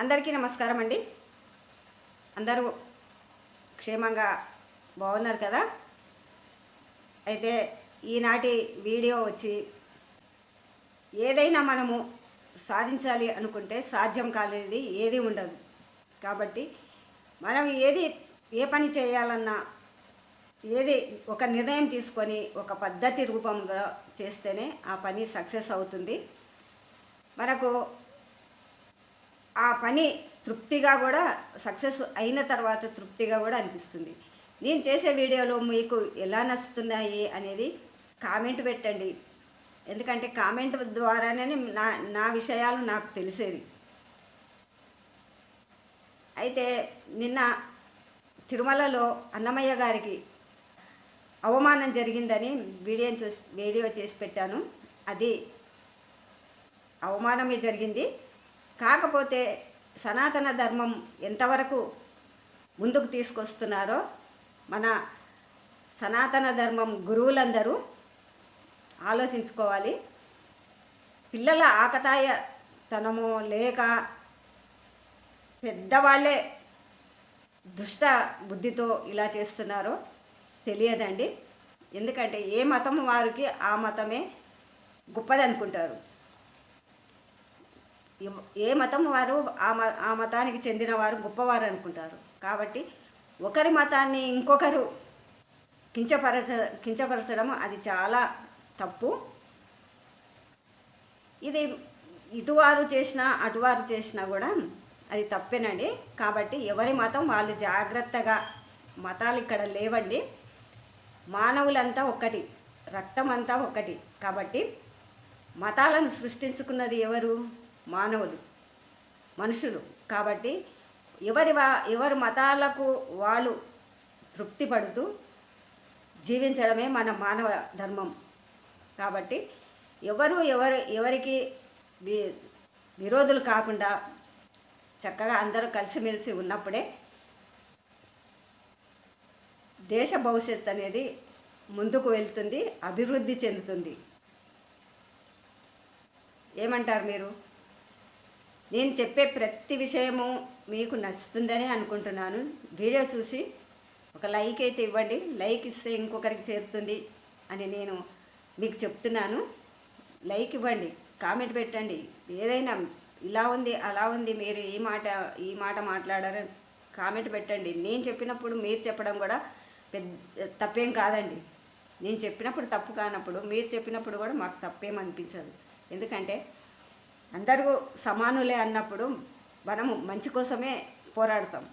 అందరికీ నమస్కారం అండి. అందరూ క్షేమంగా బాగున్నారు కదా? అయితే ఈనాటి వీడియో వచ్చి ఏదైనా మనము సాధించాలి అనుకుంటే సాధ్యం కాలేది ఏది ఉండదు. కాబట్టి మనం ఏది ఏ పని చేయాలన్నా ఏది ఒక నిర్ణయం తీసుకొని ఒక పద్ధతి రూపంగా చేస్తేనే ఆ పని సక్సెస్ అవుతుంది. మనకు ఆ పని తృప్తిగా కూడా సక్సెస్ అయిన తర్వాత తృప్తిగా కూడా అనిపిస్తుంది. నేను చేసే వీడియోలు మీకు ఎలా నచ్చుతున్నాయి అనేది కామెంట్ పెట్టండి. ఎందుకంటే కామెంట్ ద్వారానే నా నా విషయాలు నాకు తెలిసేది. అయితే నిన్న తిరుమలలో అన్నమయ్య గారికి అవమానం జరిగిందని వీడియో చూసి వీడియో చేసి పెట్టాను. అది అవమానమే జరిగింది. కాకపోతే సనాతన ధర్మం ఎంతవరకు ముందుకు తీసుకొస్తున్నారో మన సనాతన ధర్మం గురువులందరూ ఆలోచించుకోవాలి. పిల్లల ఆకతాయతనము లేక పెద్దవాళ్ళే దుష్ట బుద్ధితో ఇలా చేస్తున్నారో తెలియదండి. ఎందుకంటే ఏ మతం వారికి ఆ మతమే గొప్పదనుకుంటారు. ఏ మతం వారు ఆ మ ఆ మతానికి చెందిన వారు గొప్పవారు అనుకుంటారు. కాబట్టి ఒకరి మతాన్ని ఇంకొకరు కించపరచ కించపరచడం అది చాలా తప్పు. ఇది ఇటువారు చేసినా అటువారు చేసినా కూడా అది తప్పేనండి. కాబట్టి ఎవరి మతం వాళ్ళు జాగ్రత్తగా మతాలు ఇక్కడ లేవండి. మానవులంతా ఒక్కటి రక్తం అంతా ఒక్కటి కాబట్టి మతాలను సృష్టించుకున్నది ఎవరు? మానవులు మనుషులు. కాబట్టి ఎవరి వా ఎవరి మతాలకు వాళ్ళు తృప్తి పడుతూ జీవించడమే మన మానవ ధర్మం. కాబట్టి ఎవరు ఎవరు ఎవరికి విరోధులు కాకుండా చక్కగా అందరూ కలిసిమెలిసి ఉన్నప్పుడే దేశ భవిష్యత్ అనేది ముందుకు వెళ్తుంది అభివృద్ధి చెందుతుంది. ఏమంటారు మీరు? నేను చెప్పే ప్రతి విషయము మీకు నచ్చుతుందని అనుకుంటున్నాను. వీడియో చూసి ఒక లైక్ అయితే ఇవ్వండి. లైక్ ఇస్తే ఇంకొకరికి చేరుతుంది అని నేను మీకు చెప్తున్నాను. లైక్ ఇవ్వండి. కామెంట్ పెట్టండి. ఏదైనా ఇలా ఉంది అలా ఉంది మీరు ఈ మాట ఈ మాట మాట్లాడారని కామెంట్ పెట్టండి. నేను చెప్పినప్పుడు మీరు చెప్పడం కూడా పెద్ద తప్పేం కాదండి. నేను చెప్పినప్పుడు తప్పు కానప్పుడు మీరు చెప్పినప్పుడు కూడా మాకు తప్పేం అనిపించదు. ఎందుకంటే అందరూ సమానులే అన్నప్పుడు మనము మంచి కోసమే పోరాడతాం.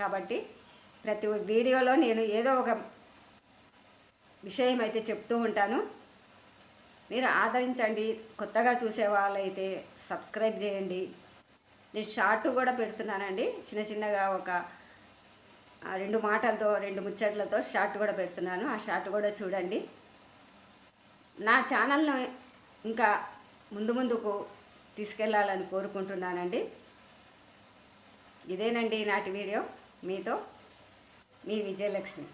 కాబట్టి ప్రతి వీడియోలో నేను ఏదో ఒక విషయం అయితే చెప్తూ ఉంటాను. మీరు ఆదరించండి కొత్తగా చూసే వాళ్ళైతే సబ్స్క్రైబ్ చేయండి. నేను షార్ట్ కూడా పెడుతున్నానండి చిన్న చిన్నగా ఒక రెండు మాటలతో రెండు ముచ్చట్లతో షార్ట్ కూడా పెడుతున్నాను. ఆ షార్ట్ కూడా చూడండి. నా ఛానల్ను ఇంకా ముందు ముందుకు తీసుకెళ్ళాలని కోరుకుంటున్నానండి. ఇదేనండి నాటి వీడియో. మీతో మీ విజయలక్ష్మి.